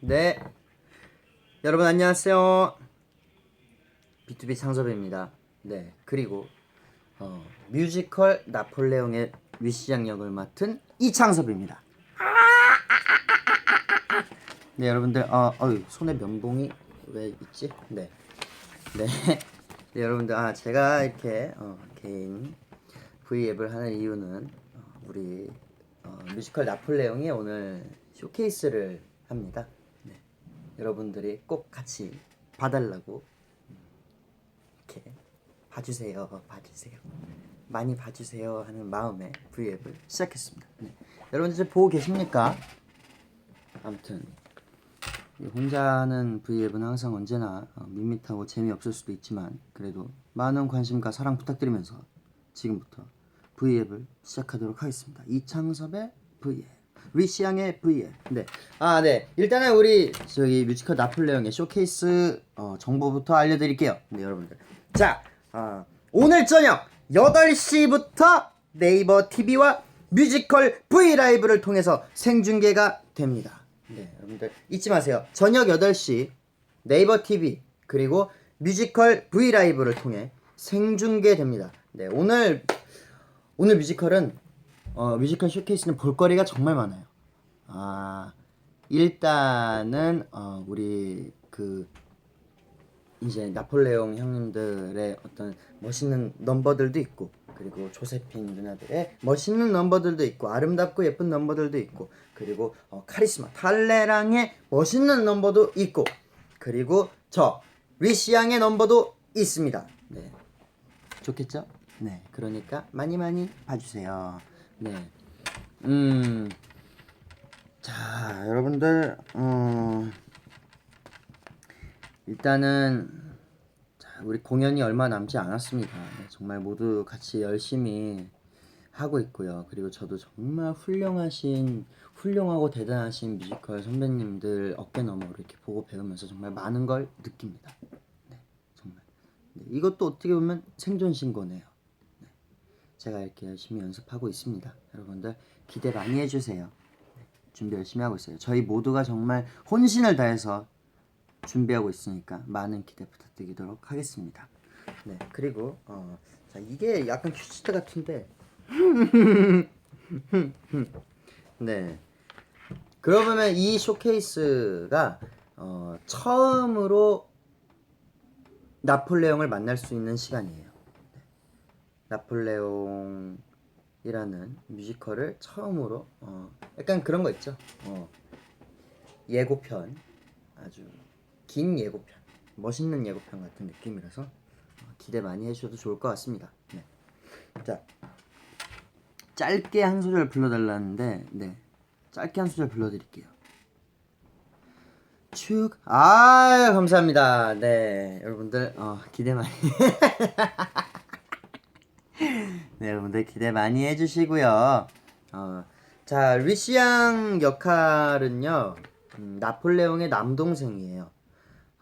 네. 여러분 안녕하세요. B2B 창섭입니다. 네. 그리고 어, 뮤지컬 나폴레옹의 위시장 역을 맡은 이창섭입니다. 네, 여러분들 어, 어유, 손에 면봉이 왜 있지? 네. 네. 네, 여러분들 아, 제가 이렇게 어, 개인 V앱을 하는 이유는 어, 우리 어, 뮤지컬 나폴레옹이 오늘 쇼케이스를 합니다. 네. 여러분들이 꼭 같이 봐달라고 음, 이렇게 봐주세요, 봐주세요, 많이 봐주세요 하는 마음에 V앱을 시작했습니다. 네. 여러분들 보고 계십니까? 아무튼 이 혼자 하는 V앱은 항상 언제나 어, 밋밋하고 재미없을 수도 있지만 그래도 많은 관심과 사랑 부탁드리면서 지금부터 V앱을 시작하도록 하겠습니다. 이창섭의 V앱, 위시양의 V앱. 네, 아 네. 일단은 우리 저기 뮤지컬 나폴레옹의 쇼케이스 어, 정보부터 알려드릴게요. 네, 여러분들. 자, 아, 오늘 저녁 8시부터 네이버 TV와 뮤지컬 V 라이브를 통해서 생중계가 됩니다. 네, 여러분들 잊지 마세요. 저녁 8시 네이버 TV 그리고 뮤지컬 V 라이브를 통해 생중계됩니다. 네, 오늘 오늘 뮤지컬은 어, 뮤지컬 쇼케이스는 볼거리가 정말 많아요. 아 일단은 어, 우리 그 이제 나폴레옹 형님들의 어떤 멋있는 넘버들도 있고 그리고 조세핀 누나들의 멋있는 넘버들도 있고 아름답고 예쁜 넘버들도 있고 그리고 어, 카리스마 탈레랑의 멋있는 넘버도 있고 그리고 저 위시양의 넘버도 있습니다. 네. 좋겠죠? 네. 그러니까 많이 많이 봐주세요. 네. 음. 자, 여러분들, 어, 일단은, 자, 우리 공연이 얼마 남지 않았습니다. 네, 정말 모두 같이 열심히 하고 있고요. 그리고 저도 정말 훌륭하신, 훌륭하고 대단하신 뮤지컬 선배님들 어깨 너머로 이렇게 보고 배우면서 정말 많은 걸 느낍니다. 네, 정말. 네, 이것도 어떻게 보면 생존 신고네요. 네, 제가 이렇게 열심히 연습하고 있습니다. 여러분들 기대 많이 해주세요. 네, 준비 열심히 하고 있어요. 저희 모두가 정말 혼신을 다해서 준비하고 있으니까 많은 기대 부탁드리도록 하겠습니다. 네, 그리고 어, 자 이게 약간 큐시트 같은데, 네. 그러면 이 쇼케이스가 어, 처음으로 나폴레옹을 만날 수 있는 시간이에요. 네. 나폴레옹이라는 뮤지컬을 처음으로 어, 약간 그런 거 있죠. 어, 예고편 아주 긴 예고편, 멋있는 예고편 같은 느낌이라서 어, 기대 많이 해주셔도 좋을 것 같습니다. 네. 자, 짧게 한 소절 불러달라는데, 네, 짧게 한 소절 불러드릴게요. 축, 아 감사합니다. 네, 여러분들 어, 기대 많이. 네, 여러분들 기대 많이 해주시고요. 어, 자, 리시앙 역할은요, 음, 나폴레옹의 남동생이에요.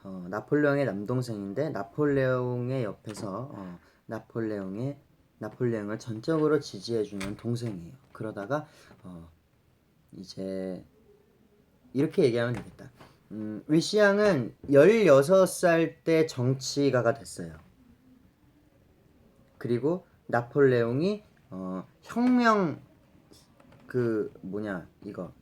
어, 나폴레옹의 남동생인데 나폴레옹의 옆에서 어, 나폴레옹의 나폴레옹을 전적으로 지지해주는 동생이에요. 그러다가 어, 이제 이렇게 얘기하면 되겠다. 음, 리시앙은 16살 때 정치가가 됐어요. 그리고 나폴레옹이 어, 혁명 그 뭐냐 이거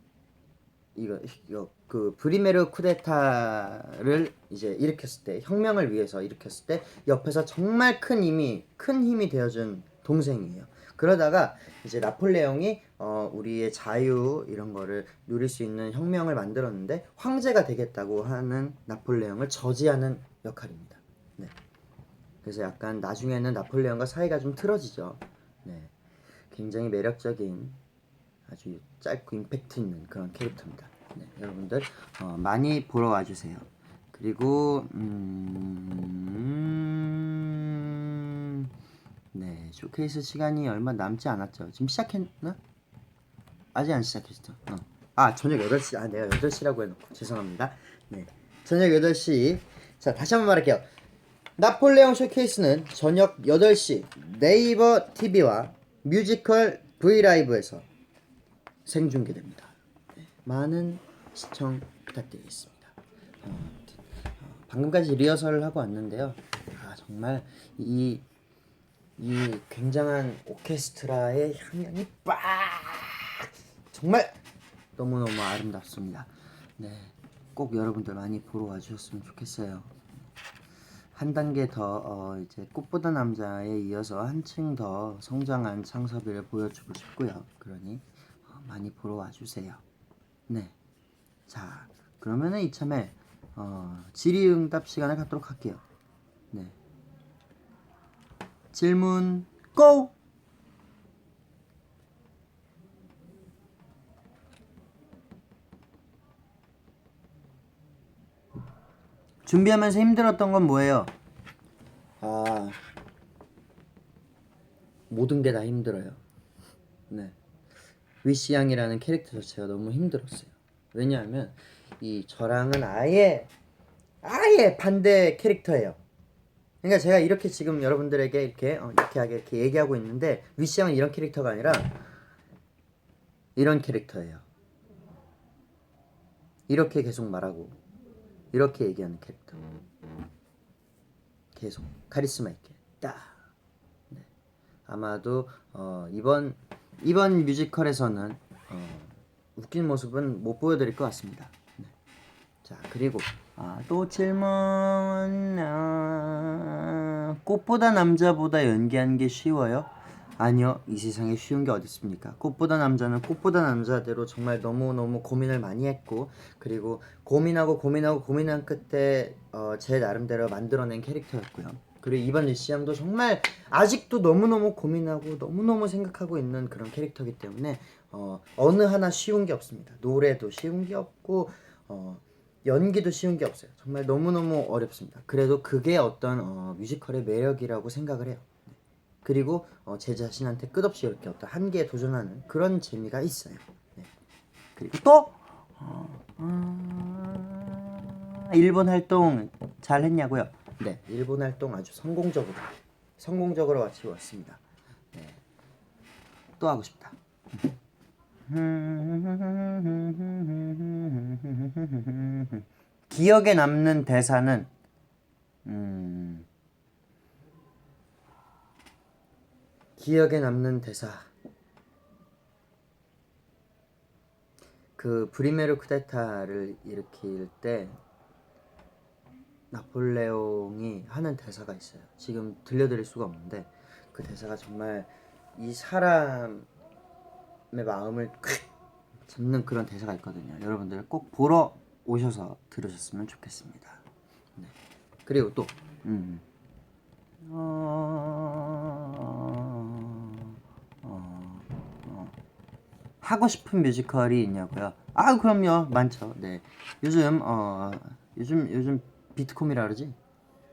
이거 이거 그 브리메르 쿠데타를 이제 일으켰을 때 혁명을 위해서 일으켰을 때 옆에서 정말 큰 힘이 큰 힘이 되어준 동생이에요. 그러다가 이제 나폴레옹이 어 우리의 자유 이런 거를 누릴 수 있는 혁명을 만들었는데 황제가 되겠다고 하는 나폴레옹을 저지하는 역할입니다. 네. 그래서 약간 나중에는 나폴레옹과 사이가 좀 틀어지죠. 네. 굉장히 매력적인 아주 짧고 임팩트 있는 그런 캐릭터입니다. 네, 여러분들 어, 많이 보러 와주세요. 그리고 음, 네 쇼케이스 시간이 얼마 남지 않았죠. 지금 시작했나? 아직 안 시작했죠. 어. 아 저녁 8시 아 내가 8시라고 해놓고 죄송합니다. 네 저녁 8시 자 다시 한번 말할게요. 나폴레옹 쇼케이스는 저녁 8시 네이버 TV와 뮤지컬 브이라이브에서 생중계됩니다. 네, 많은 시청 부탁드리겠습니다. 어, 어, 방금까지 리허설을 하고 왔는데요. 아 정말 이, 이 굉장한 오케스트라의 향연이 빡 정말 너무너무 아름답습니다. 네, 꼭 여러분들 많이 보러 와주셨으면 좋겠어요. 한 단계 더 어, 이제 꽃보다 남자에 이어서 한층 더 성장한 창섭이를 보여주고 싶고요. 그러니 어, 많이 보러 와주세요. 네. 자, 그러면은 이참에 어, 질의응답 시간을 갖도록 할게요. 네. 질문 고! 준비하면서 힘들었던 건 뭐예요? 아 모든 게 다 힘들어요. 네. 위시 양이라는 캐릭터 자체가 너무 힘들었어요. 왜냐하면 이 저랑은 아예 아예 반대 캐릭터예요. 그러니까 제가 이렇게 지금 여러분들에게 이렇게 어, 이렇게 하게 이렇게 얘기하고 있는데 위시 양은 이런 캐릭터가 아니라 이런 캐릭터예요. 이렇게 계속 말하고 이렇게 얘기하는 캐릭터. 계속 카리스마 있게 딱. 네. 아마도 어, 이번 이번 뮤지컬에서는 어, 웃긴 모습은 못 보여드릴 것 같습니다. 네. 자 그리고 아, 또 질문 아, 꽃보다 남자보다 연기하는 게 쉬워요? 아니요 이 세상에 쉬운 게 어디 있습니까 꽃보다 남자는 꽃보다 남자대로 정말 너무너무 고민을 많이 했고 그리고 고민하고 고민하고 고민한 끝에 어, 제 나름대로 만들어낸 캐릭터였고요 그리고 이번 리시양도 정말 아직도 너무너무 고민하고 너무너무 생각하고 있는 그런 캐릭터이기 때문에 어, 어느 하나 쉬운 게 없습니다 노래도 쉬운 게 없고 어, 연기도 쉬운 게 없어요. 정말 너무너무 어렵습니다. 그래도 그게 어떤 어, 뮤지컬의 매력이라고 생각을 해요. 네. 그리고 어, 제 자신한테 끝없이 이렇게 어떤 한계에 도전하는 그런 재미가 있어요. 네. 그리고 또 어, 음, 일본 활동 잘 했냐고요? 네, 일본 활동 아주 성공적으로 성공적으로 마치고 왔습니다. 네. 또 하고 싶다. 기억에 남는 대사는 음, 기억에 남는 대사 그 브리메르 쿠데타를 일으킬 때 나폴레옹이 하는 대사가 있어요. 지금 들려드릴 수가 없는데 그 대사가 정말 이 사람의 마음을 콱 잡는 그런 대사가 있거든요. 여러분들 꼭 보러 오셔서 들으셨으면 좋겠습니다. 네. 그리고 또 음. 어... 하고 싶은 뮤지컬이 있냐고요? 아 그럼요 많죠. 네 요즘 어 요즘 요즘 비트콤이라 그러지?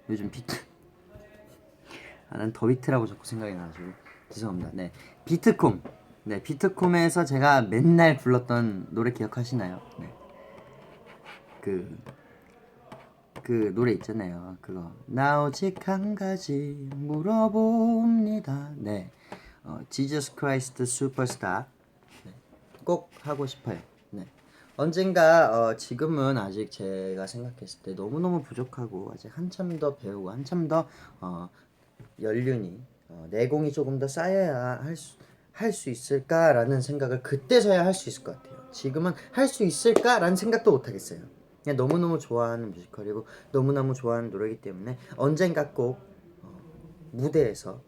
요즘 비트 아, 난 더비트라고 자꾸 생각이 나가지고 죄송합니다. 네 비트콤 네 비트콤에서 제가 맨날 불렀던 노래 기억하시나요? 네. 그, 그 노래 있잖아요. 그거. 나 오직 한 가지 물어봅니다. 네. 어, Jesus Christ Superstar. 네. 꼭 하고 싶어요. 네. 언젠가 어, 지금은 아직 제가 생각했을 때 너무너무 부족하고 아직 한참 더 배우고 한참 더 어, 연륜이 어, 내공이 조금 더 쌓여야 할 수 할 수 있을까라는 생각을 그때서야 할 수 있을 것 같아요. 지금은 할 수 있을까라는 생각도 못 하겠어요. 그냥 너무너무 좋아하는 뮤지컬이고 너무너무 좋아하는 노래이기 때문에 언젠가 꼭 어, 무대에서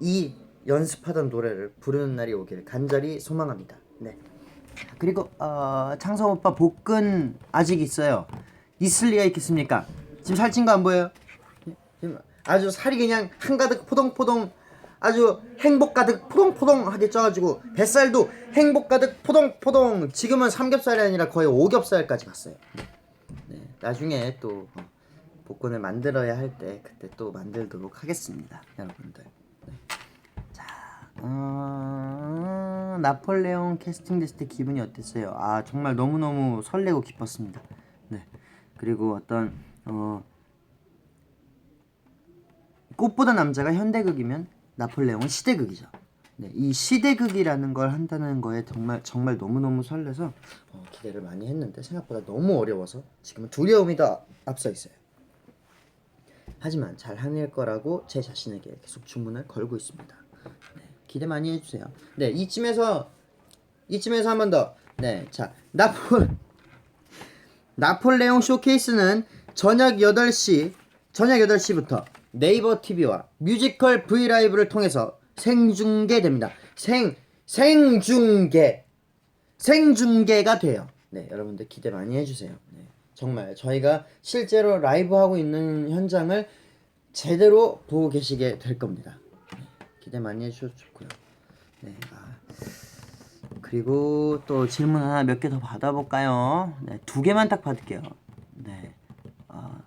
이 연습하던 노래를 부르는 날이 오길 간절히 소망합니다. 네. 그리고 어, 창성 오빠 복근 아직 있어요. 있을 리가 있겠습니까? 지금 살찐 거 안 보여요? 지금 아주 살이 그냥 한가득 포동포동 아주 행복 가득 포동포동하게 쪄가지고 뱃살도 행복 가득 포동포동 지금은 삼겹살이 아니라 거의 오겹살까지 갔어요. 네, 나중에 또 어, 복권을 만들어야 할 때 그때 또 만들도록 하겠습니다, 여러분들. 어, 나폴레옹 캐스팅 됐을 때 기분이 어땠어요? 아 정말 너무 너무 설레고 기뻤습니다. 네, 그리고 어떤 어, 꽃보다 남자가 현대극이면 나폴레옹은 시대극이죠. 네, 이 시대극이라는 걸 한다는 거에 정말 정말 너무 너무 설레서 어, 기대를 많이 했는데 생각보다 너무 어려워서 지금은 두려움이 더 앞서 있어요. 하지만 잘 해낼 거라고 제 자신에게 계속 주문을 걸고 있습니다. 네, 기대 많이 해주세요. 네, 이쯤에서 이쯤에서 한 번 더. 네, 자 나폴 나폴레옹 쇼케이스는 저녁 8시 저녁 8시부터 네이버 TV와 뮤지컬 V 라이브를 통해서 생중계됩니다. 생 생중계 생중계가 돼요. 네, 여러분들 기대 많이 해주세요. 네, 정말 저희가 실제로 라이브 하고 있는 현장을 제대로 보고 계시게 될 겁니다. 네, 기대 많이 해주셔도 좋고요. 네, 아, 그리고 또 질문 하나 몇 개 더 받아볼까요? 네, 두 개만 딱 받을게요. 네, 아,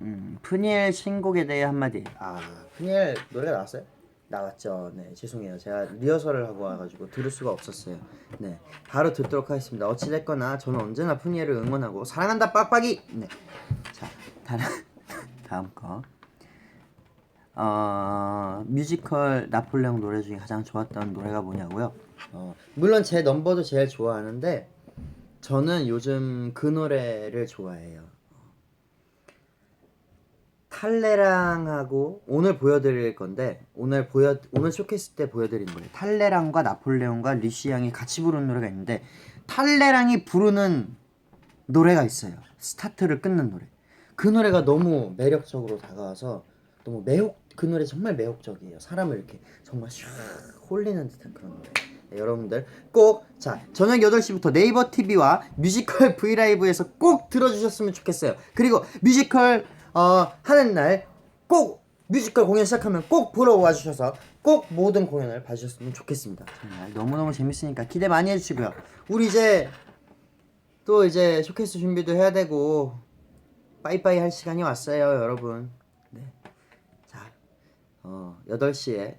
음, 푸니엘 신곡에 대해 한마디. 아, 푸니엘 노래 나왔어요? 나왔죠. 네, 죄송해요. 제가 리허설을 하고 와가지고 들을 수가 없었어요. 네, 바로 듣도록 하겠습니다. 어찌 됐거나 저는 언제나 푸니엘을 응원하고 사랑한다 빡빡이. 네, 자 다음 다음 거. 어, 뮤지컬 나폴레옹 노래 중에 가장 좋았던 노래가 뭐냐고요? 어, 물론 제 넘버도 제일 좋아하는데 저는 요즘 그 노래를 좋아해요. 탈레랑하고 오늘 보여드릴 건데 오늘 보여 오늘 쇼케이스 때 보여드린 노래 탈레랑과 나폴레옹과 리시 양이 같이 부르는 노래가 있는데 탈레랑이 부르는 노래가 있어요 스타트를 끊는 노래 그 노래가 너무 매력적으로 다가와서 너무 매혹 그 노래 정말 매혹적이에요. 사람을 이렇게 정말 슉 홀리는 듯한 그런 노래. 네, 여러분들 꼭 자 저녁 8시부터 네이버 TV와 뮤지컬 브이라이브에서 꼭 들어주셨으면 좋겠어요. 그리고 뮤지컬 어, 하는 날 꼭 뮤지컬 공연 시작하면 꼭 보러 와주셔서 꼭 모든 공연을 봐주셨으면 좋겠습니다. 정말 너무너무 재밌으니까 기대 많이 해주시고요. 우리 이제 또 이제 쇼케이스 준비도 해야 되고 빠이빠이 할 시간이 왔어요 여러분. 네. 자 어, 8시에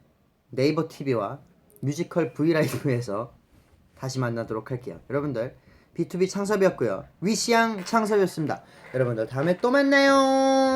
네이버 TV와 뮤지컬 브이라이브에서 다시 만나도록 할게요. 여러분들 B2B 창섭이었고요. 위시양 창섭이었습니다. 여러분들 다음에 또 만나요.